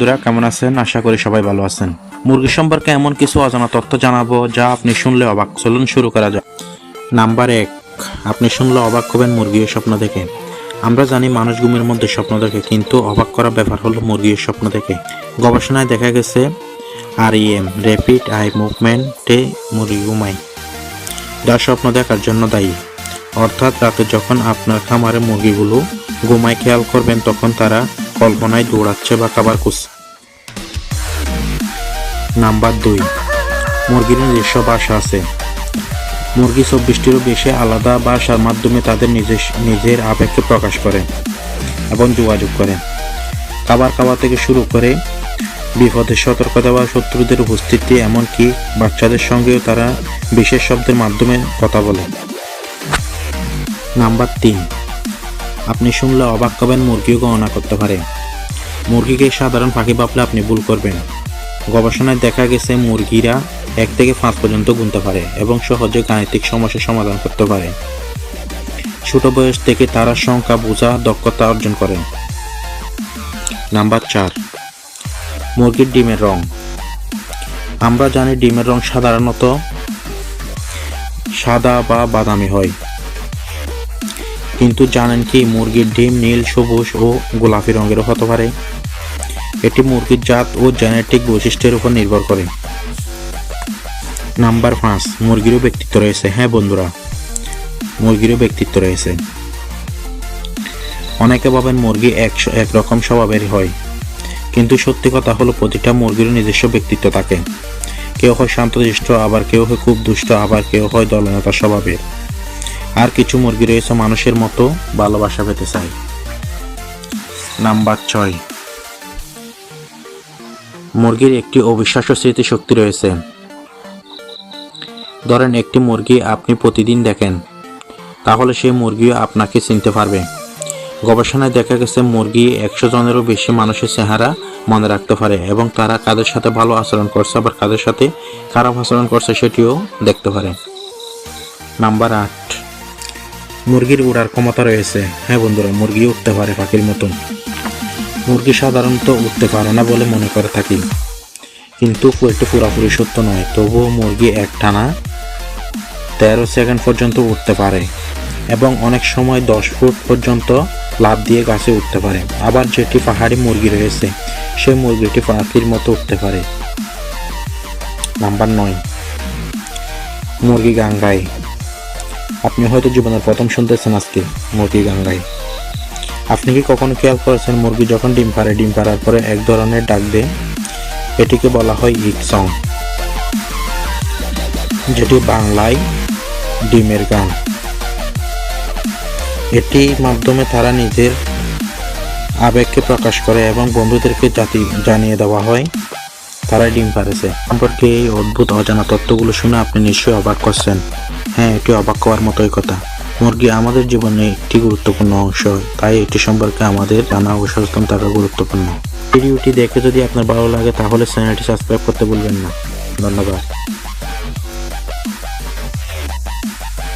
বন্ধুরা, কেমন আছেন? আশা করি সবাই ভালো আছেন। মুরগি সম্পর্কে এমন কিছু অজানা তথ্য জানাব যা আপনি শুনলে অবাক। চলুন শুরু করা যাক। নাম্বার এক, আপনি শুনলে অবাক হবেন মুরগির স্বপ্ন দেখে। আমরা জানি মানুষ ঘুমের মধ্যে স্বপ্ন দেখে, কিন্তু অবাক করা ব্যাপার হলো মুরগির স্বপ্ন দেখে। গবেষণায় দেখা গেছে আর ইএম র্যাপিড আই মুভমেন্টে মুরগি ঘুমায়। যা স্বপ্ন দেখার জন্য দায়ী। অর্থাৎ রাতে যখন আপনার খামারে মুরগিগুলো ঘুমায়, খেয়াল করবেন, তখন তারা কল্পনায় দৌড়াচ্ছে বা কাবার খুঁজছে নাম্বার দুই, মুরগির নিজস্ব বাসা আছে। মুরগি চব্বিশটিরও বেশি আলাদা ভাষার মাধ্যমে তাদের নিজের নিজের আবেগকে প্রকাশ করে এবং যোগাযোগ করে। খাবার খাওয়া থেকে শুরু করে বিপদের সতর্কতা বা শত্রুদের উপস্থিতি, এমনকি বাচ্চাদের সঙ্গেও তারা বিশেষ শব্দের মাধ্যমে কথা বলে। নাম্বার তিন, আপনি শুনলে অবাক হবেন মুরগিও গণনা করতে পারে। মুরগিকে সাধারণ পাখি ভাবলে আপনি ভুল করবেন। গবেষণায় দেখা গেছে মুরগিরা এক থেকে পাঁচ পর্যন্ত গুনতে পারে এবং সহজে গাণিতিক সমস্যার সমাধান করতে পারে। ছোট বয়স থেকে তারা সংখ্যা বোঝা, দক্ষতা অর্জন করে। নাম্বার চার, মুরগির ডিমের রং। আমরা জানি ডিমের রং সাধারণত সাদা বা বাদামি হয়। কিন্তু জানেন কি, মুরগির ডিম নীল, সবুজ ও গোলাপি রঙেরও হতে পারে। এটি মুরগির জাত ও জেনেটিক বৈশিষ্ট্যের উপর নির্ভর করে। নাম্বার পাঁচ, মুরগিরও ব্যক্তিত্ব রয়েছে। হ্যাঁ বন্ধুরা, মুরগিরও ব্যক্তিত্ব রয়েছে। অনেকে ভাবেন মুরগি এক একরকম স্বভাবের হয়। কিন্তু সত্যি কথা হলো, প্রতিটা মুরগিরও নিজস্ব ব্যক্তিত্ব থাকে। কেউ হয় শান্তশিষ্ট আবার কেউ হয় খুব দুষ্ট, আবার কেউ হয় দলনেতা স্বভাবের। আর কিছু মুরগি রয়েছে মানুষের মতো ভালোবাসা পেতে চায়। নাম্বার ছয়। মুরগির একটি অবিশ্বাস্য স্মৃতিশক্তি রয়েছে। ধরেন একটি মুরগি আপনি প্রতিদিন দেখেন, তাহলে সেই মুরগিও আপনাকে চিনতে পারবে। গবেষণায় দেখা গেছে মুরগি একশো জনেরও বেশি মানুষের চেহারা মনে রাখতে পারে এবং তারা কাদের সাথে ভালো আচরণ করছে আবার কাদের সাথে খারাপ আচরণ করছে সেটিও দেখতে পারে। নাম্বার আট। মুরগির উড়ার ক্ষমতা রয়েছে। হ্যাঁ বন্ধুরা, মুরগি উঠতে পারে পাখির মতন। মুরগি সাধারণত উঠতে পারে না বলে মনে করে থাকি। কিন্তু এটি পুরোপুরি সত্য নয়, তবুও মুরগি এক টানা তেরো সেকেন্ড পর্যন্ত উঠতে পারে এবং অনেক সময় দশ ফুট পর্যন্ত লাফ দিয়ে গাছে উঠতে পারে। আবার যেটি পাহাড়ি মুরগি রয়েছে, সেই মুরগিটি পাখির মতো উঠতে পারে। নাম্বার নয়, মুরগি গাঙ্গাই আপনি হয়তো জীবনের প্রথম শুনতেছেন আজকে মুরগি গাঙ্গাই। আপনি কি কখনো খেয়াল করেছেন মুরগি যখন ডিম পারে ডিম পাড়ার পরে এক ধরনের ডাক দেয়? এটিকে বলা হয় ইক সং। যেটি বাংলায় ডিমের গান। এটির মাধ্যমে তারা নিজের আবেগকে প্রকাশ করে এবং বন্ধুদেরকে জাতি জানিয়ে দেওয়া হয়। তারা ডিম পারেছে সম্পর্কে এই অদ্ভুত অজানা তত্ত্বগুলো শুনে আপনি নিশ্চয়ই অবাক করছেন। হ্যাঁ এটি অবাক হওয়ার মতোই কথা। মুরগি আমাদের জীবনে একটি গুরুত্বপূর্ণ অংশ তাই এটি সম্পর্কে আমাদের জানা ও সচেতন থাকা গুরুত্বপূর্ণ। ভিডিওটি দেখে যদি আপনার ভালো লাগে, তাহলে চ্যানেলটি সাবস্ক্রাইব করতে ভুলবেন না। ধন্যবাদ।